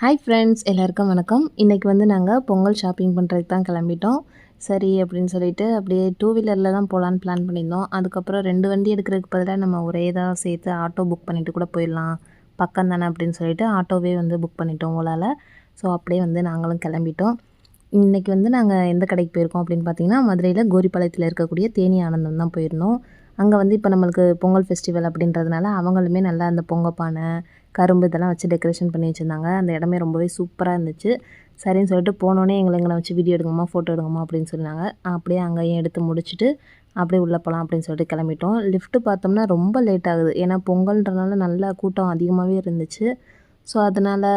Hi friends எல்லாருக்கும் வணக்கம். இன்றைக்கி வந்து நாங்கள் பொங்கல் ஷாப்பிங் பண்ணுறதுக்கு தான் கிளம்பிட்டோம். சரி அப்படின்னு சொல்லிட்டு அப்படியே டூ வீலரில் தான் போகலான்னு பிளான் பண்ணியிருந்தோம். அதுக்கப்புறம் ரெண்டு வண்டி எடுக்கிறதுக்கு பதிலாக நம்ம ஒரே இதாக சேர்த்து ஆட்டோ புக் பண்ணிவிட்டு கூட போயிடலாம். பக்கம் தானே அப்படின்னு சொல்லிட்டு ஆட்டோவே வந்து புக் பண்ணிட்டோம் ஓலாவில் ஸோ அப்படியே வந்து நாங்களும் கிளம்பிட்டோம். இன்றைக்கி வந்து நாங்கள் எந்த கடைக்கு போயிருக்கோம் அப்படின்னு பார்த்தீங்கன்னா மதுரையில் கோரிப்பாளையத்தில் இருக்கக்கூடிய தேனி ஆனந்தம் தான் போயிருந்தோம். அங்கே வந்து இப்போ நம்மளுக்கு பொங்கல் ஃபெஸ்டிவல் அப்படின்றதுனால அவங்களுமே நல்லா அந்த பொங்கப்பானை கரும்பு இதெல்லாம் வச்சு டெக்கரேஷன் பண்ணி வச்சுருந்தாங்க. அந்த இடமே ரொம்பவே சூப்பராக இருந்துச்சு. சரின்னு சொல்லிட்டு போனோடனே எங்களை எங்களை வச்சு வீடியோ எடுங்கம்மா ஃபோட்டோ எடுங்கம்மா அப்படின்னு சொன்னாங்க. அப்படியே அங்கேயும் எடுத்து முடிச்சுட்டு அப்படியே உள்ளே போகலாம் அப்படின்னு சொல்லிட்டு கிளம்பிட்டோம். லிஃப்ட்டு பார்த்தோம்னா ரொம்ப லேட் ஆகுது. ஏன்னா பொங்கல்ன்றனால நல்லா கூட்டம் அதிகமாகவே இருந்துச்சு. ஸோ அதனால்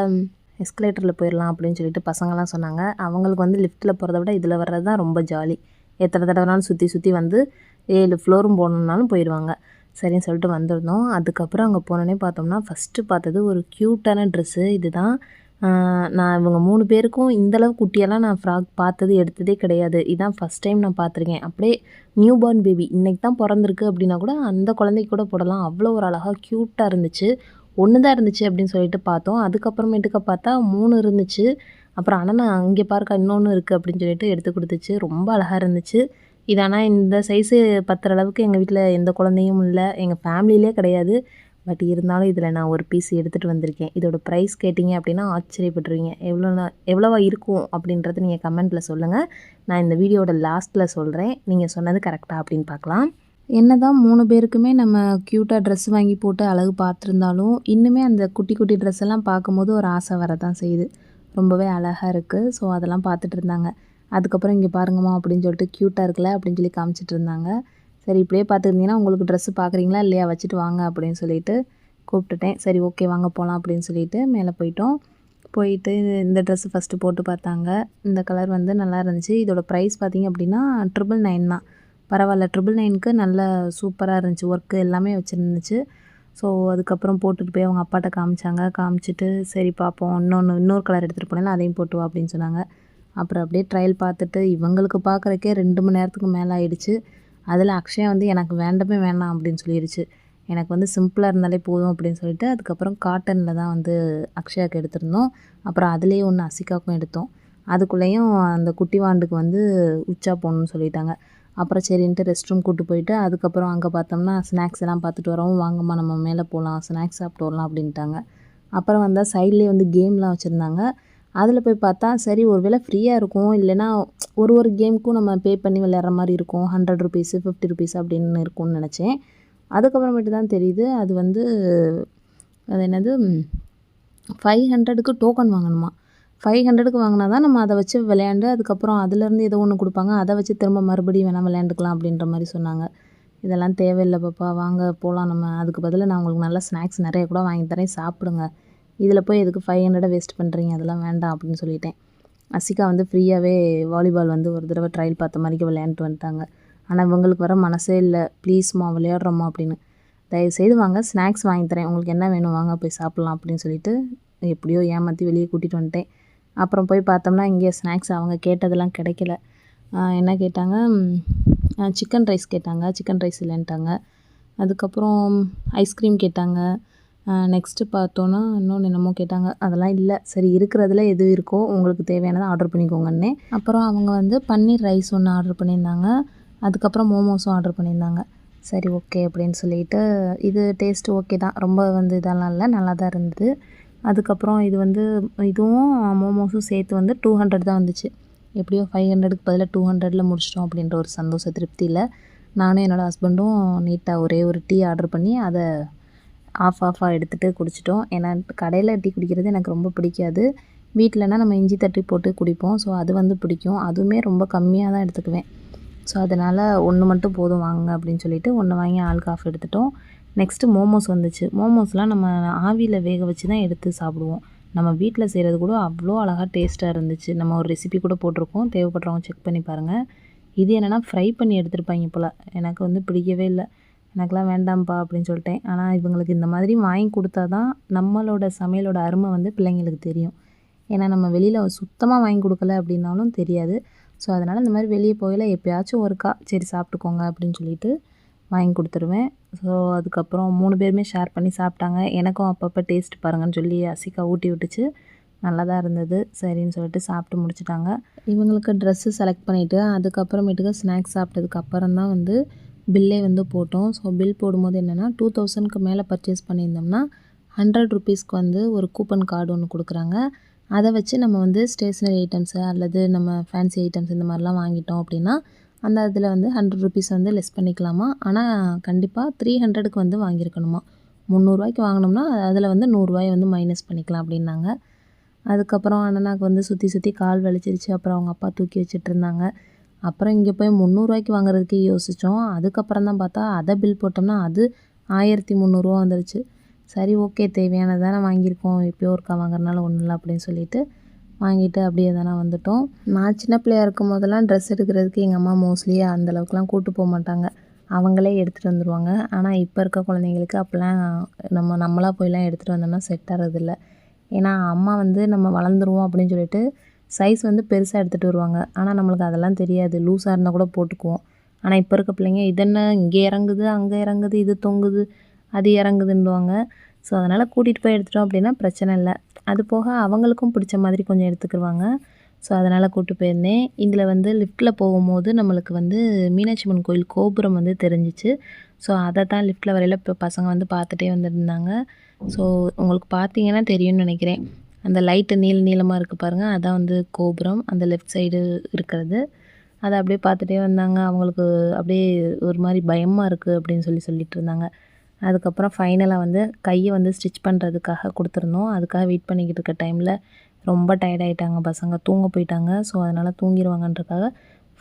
எஸ்கலேட்டரில் போயிடலாம் அப்படின்னு சொல்லிட்டு பசங்களாம் சொன்னாங்க. அவங்களுக்கு வந்து லிஃப்ட்டில் போகிறத விட இதில் வர்றது தான் ரொம்ப ஜாலி எத்தனை தடவைனாலும் சுற்றி சுற்றி வந்து ஏழு ஃப்ளோரும் போகணுன்னாலும் போயிடுவாங்க. சரின்னு சொல்லிட்டு வந்திருந்தோம். அதுக்கப்புறம் அங்கே போனோடனே பார்த்தோம்னா ஃபஸ்ட்டு பார்த்தது ஒரு க்யூட்டான ட்ரெஸ்ஸு இதுதான். நான் இவங்க மூணு பேருக்கும் இந்தளவு குட்டியெல்லாம் நான் ஃப்ராக் பார்த்தது எடுத்ததே கிடையாது. இதான் ஃபஸ்ட் டைம் நான் பார்த்துருக்கேன். அப்படியே நியூ பார்ன் பேபி இன்றைக்கி தான் பிறந்திருக்கு அப்படின்னா கூட அந்த குழந்தைக்கு கூட போடலாம். அவ்வளோ ஒரு அழகாக க்யூட்டாக இருந்துச்சு. ஒன்று தான் இருந்துச்சு அப்படின்னு சொல்லிட்டு பார்த்தோம். அதுக்கப்புறமேட்டுக்க பார்த்தா மூணு இருந்துச்சு. அப்புறம் ஆனால் நான் அங்கே பார்க்க இன்னொன்று இருக்குது அப்படின்னு சொல்லிட்டு எடுத்து கொடுத்துச்சு. ரொம்ப அழகாக இருந்துச்சு. இது ஆனால் இந்த சைஸு பத்துற அளவுக்கு எங்கள் வீட்டில் எந்த குழந்தையும் இல்லை. எங்கள் ஃபேமிலியிலே கிடையாது. பட் இருந்தாலும் இதில் நான் ஒரு பீஸ் எடுத்துகிட்டு வந்திருக்கேன். இதோட ப்ரைஸ் கேட்டிங்க அப்படின்னா ஆச்சரியப்பட்டுருவீங்க. எவ்வளோ எவ்வளோவா இருக்கும் அப்படின்றத நீங்கள் கமெண்ட்டில் சொல்லுங்கள் நான் இந்த வீடியோட லாஸ்ட்டில் சொல்கிறேன் நீங்கள் சொன்னது கரெக்டாக அப்படின்னு பார்க்கலாம். என்ன தான் மூணு பேருக்குமே நம்ம க்யூட்டாக ட்ரெஸ் வாங்கி போட்டு அழகு பார்த்துருந்தாலும் இன்னுமே அந்த குட்டி குட்டி ட்ரெஸ் எல்லாம் பார்க்கும்போது ஒரு ஆசை வர தான் செய்யுது. ரொம்பவே அழகாக இருக்குது ஸோ அதெல்லாம் பார்த்துட்டு இருந்தாங்க. அதுக்கப்புறம் இங்கே பாருங்கம்மா அப்படின்னு சொல்லிட்டு க்யூட்டாக இருக்கல அப்படின்னு சொல்லி காமிச்சிட்டு இருந்தாங்க. சரி இப்படியே பார்த்துருந்தீங்கன்னா உங்களுக்கு ட்ரெஸ்ஸு பார்க்குறீங்களா இல்லையா? வச்சுட்டு வாங்க அப்படின்னு சொல்லிட்டு கூப்பிட்டுட்டேன். சரி ஓகே வாங்க போகலாம் அப்படின்னு சொல்லிட்டு மேலே போயிட்டோம். போயிட்டு இந்த ட்ரெஸ்ஸு ஃபஸ்ட்டு போட்டு பார்த்தாங்க. இந்த கலர் வந்து நல்லா இருந்துச்சு. இதோட ப்ரைஸ் பார்த்திங்க அப்படின்னா ட்ரிபிள் நைன் தான். பரவாயில்ல ட்ரிபிள் நைனுக்கு நல்ல சூப்பராக இருந்துச்சு. ஒர்க்கு எல்லாமே வச்சுருந்துச்சு. ஸோ அதுக்கப்புறம் போட்டுட்டு போய் அவங்க அப்பாட்ட காமிச்சாங்க. காமிச்சிட்டு சரி பார்ப்போம். இன்னொன்று இன்னொரு கலர் எடுத்துகிட்டு போனாலும் அதையும் போட்டு வா அப்படின்னு சொன்னாங்க. அப்புறம் அப்படியே ட்ரையல் பார்த்துட்டு இவங்களுக்கு பார்க்குறக்கே ரெண்டு மணி நேரத்துக்கு மேலே ஆயிடுச்சு. அதில் அக்ஷயா வந்து எனக்கு வேண்டவே வேணாம் அப்படின்னு சொல்லிடுச்சு எனக்கு வந்து சிம்பிளாக இருந்தாலே போதும் அப்படின்னு சொல்லிட்டு அதுக்கப்புறம் காட்டனில் தான் வந்து அக்ஷயாவுக்கு எடுத்திருந்தோம். அப்புறம் அதுலேயே ஒன்று அசிகாவுக்கும் எடுத்தோம். அதுக்குள்ளேயும் அந்த குட்டி வாண்டுக்கு வந்து உச்சா போகணுன்னு சொல்லிட்டாங்க. அப்புறம் சரின்ட்டு ரெஸ்ட் ரூம் கூப்பிட்டு போயிட்டு அதுக்கப்புறம் அங்கே பார்த்தோம்னா ஸ்நாக்ஸ் எல்லாம் பார்த்துட்டு வரவும் வாங்கம்மா நம்ம மேலே போகலாம் ஸ்நாக்ஸ் சாப்பிட்டு வரலாம் அப்படின்ட்டாங்க. அப்புறம் வந்தால் சைட்லேயே வந்து கேம்லாம் வச்சுருந்தாங்க. அதில் போய் பார்த்தா சரி ஒரு வேளை ஃப்ரீயாக இருக்கும். இல்லைனா ஒரு ஒரு கேமுக்கும் நம்ம பே பண்ணி விளையாடுற மாதிரி இருக்கும். ஹண்ட்ரட் ருபீஸு ஃபிஃப்டி ருபீஸ் அப்படின்னு இருக்கும்னு நினச்சேன். அதுக்கப்புறமேட்டு தான் தெரியுது அது வந்து அது என்னது ஃபைவ் ஹண்ட்ரடுக்கு டோக்கன் வாங்கணுமா? ஃபைவ் ஹண்ட்ரடுக்கு வாங்கினா தான் நம்ம அதை வச்சு விளையாண்டு அதுக்கப்புறம் அதுலேருந்து ஏதோ ஒன்று கொடுப்பாங்க. அதை வச்சு திரும்ப மறுபடியும் வேணால் விளையாண்டுக்கலாம் அப்படின்ற மாதிரி சொன்னாங்க. இதெல்லாம் தேவையில்லை பாப்பா வாங்க போகலாம் நம்ம. அதுக்கு பதிலாக நான் உங்களுக்கு நல்ல ஸ்நாக்ஸ் நிறைய கூட வாங்கி தரேன். சாப்பிடுங்க. இதில் போய் எதுக்கு ஃபைவ் ஹண்ட்ரடை வேஸ்ட் பண்ணுறீங்க அதெல்லாம் வேண்டாம் அப்படின்னு சொல்லிட்டேன். அசிகா வந்து ஃப்ரீயாகவே வாலிபால் வந்து ஒரு தடவை ட்ரையல் பார்த்த மாதிரிக்கு விளையாண்டுட்டு வந்துட்டாங்க. ஆனால் இவங்களுக்கு வர மனசே இல்லை. ப்ளீஸ்மா விளையாடுறோமா அப்படின்னு. தயவுசெய்து வாங்க ஸ்நாக்ஸ் வாங்கி தரேன். உங்களுக்கு என்ன வேணும்? வாங்க போய் சாப்பிட்லாம் அப்படின்னு சொல்லிட்டு எப்படியோ ஏமாற்றி வெளியே கூட்டிகிட்டு வந்துட்டேன். அப்புறம் போய் பார்த்தோம்னா இங்கே ஸ்நாக்ஸ் அவங்க கேட்டதெல்லாம் கிடைக்கல. என்ன கேட்டாங்க? சிக்கன் ரைஸ் கேட்டாங்க. சிக்கன் ரைஸ் இல்லைன்ட்டாங்க. அதுக்கப்புறம் ஐஸ்கிரீம் கேட்டாங்க. நெக்ஸ்ட்டு பார்த்தோன்னா இன்னொன்று என்னமோ கேட்டாங்க. அதெல்லாம் இல்லை. சரி இருக்கிறதுல எது இருக்கோ உங்களுக்கு தேவையானதை ஆர்டர் பண்ணிக்கோங்கன்னே அப்புறம் அவங்க வந்து பன்னீர் ரைஸ் ஒன்று ஆர்டர் பண்ணியிருந்தாங்க. அதுக்கப்புறம் மோமோஸும் ஆர்டர் பண்ணியிருந்தாங்க. சரி ஓகே அப்படின்னு சொல்லிட்டு இது டேஸ்ட்டு ஓகே தான். ரொம்ப வந்து இதெல்லாம் இல்லை. நல்லா தான் இருந்தது. அதுக்கப்புறம் இது வந்து இதுவும் மோமோஸும் சேர்த்து வந்து டூ ஹண்ட்ரட் தான் வந்துச்சு. எப்படியோ ஃபைவ் ஹண்ட்ரடுக்கு பதிலாக டூ ஹண்ட்ரடில் முடிச்சிட்டோம் அப்படின்ற ஒரு சந்தோஷ திருப்தியில் நானும் என்னோடய ஹஸ்பண்டும் நீட்டாக ஒரே ஒரு டீ ஆர்டர் பண்ணி அதை ஆஃப் ஆஃபாக எடுத்துகிட்டு குடிச்சிட்டோம். ஏன்னா கடையில் டீ குடிக்கிறது எனக்கு ரொம்ப பிடிக்காது. வீட்டிலனா நம்ம இஞ்சி தட்டி போட்டு குடிப்போம். ஸோ அது வந்து பிடிக்கும். அதுவுமே ரொம்ப கம்மியாக தான் எடுத்துக்குவேன். ஸோ அதனால் ஒன்று மட்டும் போதும் வாங்க அப்படின்னு சொல்லிட்டு ஒன்று வாங்கி ஆளுக்கு ஆஃப் எடுத்துட்டோம். நெக்ஸ்ட்டு மோமோஸ் வந்துச்சு. மோமோஸ்லாம் நம்ம ஆவியில் வேக வச்சு தான் எடுத்து சாப்பிடுவோம். நம்ம வீட்டில் செய்கிறது கூட அவ்வளோ அழகாக டேஸ்ட்டாக இருந்துச்சு. நம்ம ஒரு ரெசிபி கூட போட்டிருக்கோம். தேவைப்படுறவங்க செக் பண்ணி பாருங்கள் இது என்னென்னா ஃப்ரை பண்ணி எடுத்துருப்பாங்க போல். எனக்கு வந்து பிடிக்கவே இல்லை. எனக்கெலாம் வேண்டாம்ப்பா அப்படின்னு சொல்லிட்டேன். ஆனால் இவங்களுக்கு இந்த மாதிரி வாங்கி கொடுத்தா தான் நம்மளோட சமையலோட அருமை வந்து பிள்ளைங்களுக்கு தெரியும். ஏன்னா நம்ம வெளியில் சுத்தமாக வாங்கி கொடுக்கல அப்படின்னாலும் தெரியாது. ஸோ அதனால் இந்த மாதிரி வெளியே போகல எப்போயாச்சும் ஒருக்கா சரி சாப்பிட்டுக்கோங்க அப்படின்னு சொல்லிட்டு வாங்கி கொடுத்துருவேன். ஸோ அதுக்கப்புறம் மூணு பேருமே ஷேர் பண்ணி சாப்பிட்டாங்க. எனக்கும் அப்பப்போ டேஸ்ட் பாருங்கன்னு சொல்லி அசிக்கா ஊட்டி விட்டுச்சு. நல்லா தான் இருந்தது. சரின்னு சொல்லிட்டு சாப்பிட்டு முடிச்சிட்டாங்க. இவங்களுக்கு ட்ரெஸ்ஸு செலக்ட் பண்ணிவிட்டு அதுக்கப்புறமேட்டுக்கு ஸ்நாக்ஸ் சாப்பிட்டதுக்கு அப்புறம் தான் வந்து பில்லே வந்து போட்டோம். ஸோ பில் போடும்போது என்னென்னா டூ தௌசண்ட்க்கு மேலே பர்ச்சேஸ் பண்ணியிருந்தோம்னா ஹண்ட்ரட் ருபீஸ்க்கு வந்து ஒரு கூப்பன் கார்டு ஒன்று கொடுக்குறாங்க. அதை வச்சு நம்ம வந்து ஸ்டேஷ்னரி ஐட்டம்ஸு அல்லது நம்ம ஃபேன்சி ஐட்டம்ஸ் இந்த மாதிரிலாம் வாங்கிட்டோம் அப்படின்னா அந்த இதில் வந்து ஹண்ட்ரட் ருபீஸ் வந்து லெஸ் பண்ணிக்கலாமா? ஆனால் கண்டிப்பாக த்ரீ ஹண்ட்ரடுக்கு வந்து வாங்கியிருக்கணுமா? முந்நூறுரூவாய்க்கு வாங்கினோம்னா அதில் வந்து நூறுரூவாயை வந்து மைனஸ் பண்ணிக்கலாம் அப்படின்னாங்க. அதுக்கப்புறம் அண்ணனாக்கு வந்து சுற்றி சுற்றி கால் வலிச்சிருச்சு. அப்புறம் அவங்க அப்பா தூக்கி வச்சுட்டு இருந்தாங்க. அப்புறம் இங்கே போய் முந்நூறுரூவாய்க்கு வாங்குறதுக்கே யோசித்தோம் அதுக்கப்புறம் தான் பார்த்தா அதை பில் போட்டோம்னா அது ஆயிரத்தி முந்நூறுரூவா வந்துருச்சு. சரி ஓகே தேவையானது தானே வாங்கியிருக்கோம். எப்பயோ ஒருக்கா வாங்குறதுனால ஒன்றும் இல்லை அப்படின்னு சொல்லிட்டு வாங்கிட்டு அப்படியே தானே வந்துட்டோம். நான் சின்ன பிள்ளையாக இருக்கும் போதெல்லாம் ட்ரெஸ் எடுக்கிறதுக்கு எங்கள் அம்மா மோஸ்ட்லி அந்தளவுக்குலாம் கூட்டு போக மாட்டாங்க. அவங்களே எடுத்துகிட்டு வந்துடுவாங்க ஆனால் இப்போ இருக்க குழந்தைங்களுக்கு அப்போல்லாம் நம்ம நம்மளாக போயெலாம் எடுத்துகிட்டு வந்தோம்னா செட் ஆகிறதில்ல ஏன்னா அம்மா வந்து நம்ம வளர்ந்துருவோம் அப்படின்னு சொல்லிட்டு சைஸ் வந்து பெருசாக எடுத்துகிட்டு வருவாங்க. ஆனால் நம்மளுக்கு அதெல்லாம் தெரியாது. லூஸாக இருந்தால் கூட போட்டுக்குவோம். ஆனால் இப்போ இருக்க பிள்ளைங்க இதென்ன இங்கே இறங்குது அங்கே இறங்குது இது தொங்குது அது இறங்குதுன்னுவாங்க. ஸோ அதனால் கூட்டிகிட்டு போய் எடுத்துட்டோம் அப்படின்னா பிரச்சனை இல்லை. அது போக அவங்களுக்கும் பிடிச்ச மாதிரி கொஞ்சம் எடுத்துக்கிடுவாங்க ஸோ அதனால் கூப்பிட்டு போயிருந்தேன். இதில் வந்து லிஃப்ட்டில் போகும்போது நம்மளுக்கு வந்து மீனாட்சி அம்மன் கோயில் கோபுரம் வந்து தெரிஞ்சிச்சு. ஸோ அதை தான் லிஃப்ட்டில் வரையில் இப்போ பசங்க வந்து பார்த்துட்டே வந்துருந்தாங்க. ஸோ உங்களுக்கு பார்த்தீங்கன்னா தெரியும்னு நினைக்கிறேன். அந்த லைட்டு நீள நீளமாக இருக்குது பாருங்கள் அதான் வந்து கோபுரம். அந்த லெஃப்ட் சைடு இருக்கிறது. அதை அப்படியே பார்த்துட்டே வந்தாங்க. அவங்களுக்கு அப்படியே ஒரு மாதிரி பயமாக இருக்குது அப்படின்னு சொல்லி சொல்லிட்டு இருந்தாங்க. அதுக்கப்புறம் ஃபைனலாக வந்து கையை வந்து ஸ்டிச் பண்ணுறதுக்காக கொடுத்துருந்தோம். அதுக்காக வெயிட் பண்ணிக்கிட்டு இருக்க டைமில் ரொம்ப டயர்டாயிட்டாங்க பசங்க. தூங்க போயிட்டாங்க. ஸோ அதனால் தூங்கிடுவாங்கன்றக்காக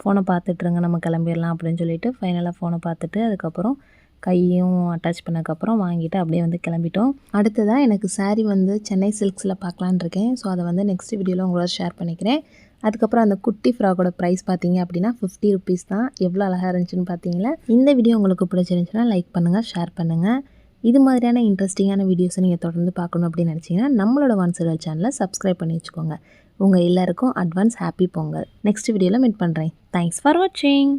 ஃபோனை பார்த்துட்ருங்க நம்ம கிளம்பிடலாம் அப்படின்னு சொல்லிட்டு ஃபைனலாக ஃபோனை பார்த்துட்டு அதுக்கப்புறம் கையும் அட்டாச் பண்ணதுக்கப்புறம் வாங்கிட்டு அப்படியே வந்து கிளம்பிட்டோம். அடுத்ததாக எனக்கு சாரீ வந்து சென்னை சில்க்ஸில் பார்க்கலான் இருக்கேன். ஸோ அதை வந்து நெக்ஸ்ட் வீடியோவில் உங்களோட ஷேர் பண்ணிக்கிறேன். அதுக்கப்புறம் அந்த குட்டி ஃப்ராக்கோட ப்ரைஸ் பார்த்தீங்க அப்படின்னா ஃபிஃப்டி ருபீஸ் தான். எவ்வளோ அழகாக இருந்துச்சுன்னு பார்த்தீங்களா? இந்த வீடியோ உங்களுக்கு பிடிச்சிருந்துச்சுன்னா லைக் பண்ணுங்கள் ஷேர் பண்ணுங்கள் இது மாதிரியான இன்ட்ரெஸ்டிங்கான வீடியோஸை நீங்கள் தொடர்ந்து பார்க்கணும் அப்படின்னு நினச்சிங்கன்னா நம்மளோட வான்சர்கள் சேனலை சப்ஸ்கிரைப் பண்ணி வச்சுக்கோங்க. உங்கள் எல்லாருக்கும் அட்வான்ஸ் ஹாப்பி பொங்கல். நெக்ஸ்ட் வீடியோவில் மீட் பண்ணுறேன் தேங்க்ஸ் ஃபார் வாட்சிங்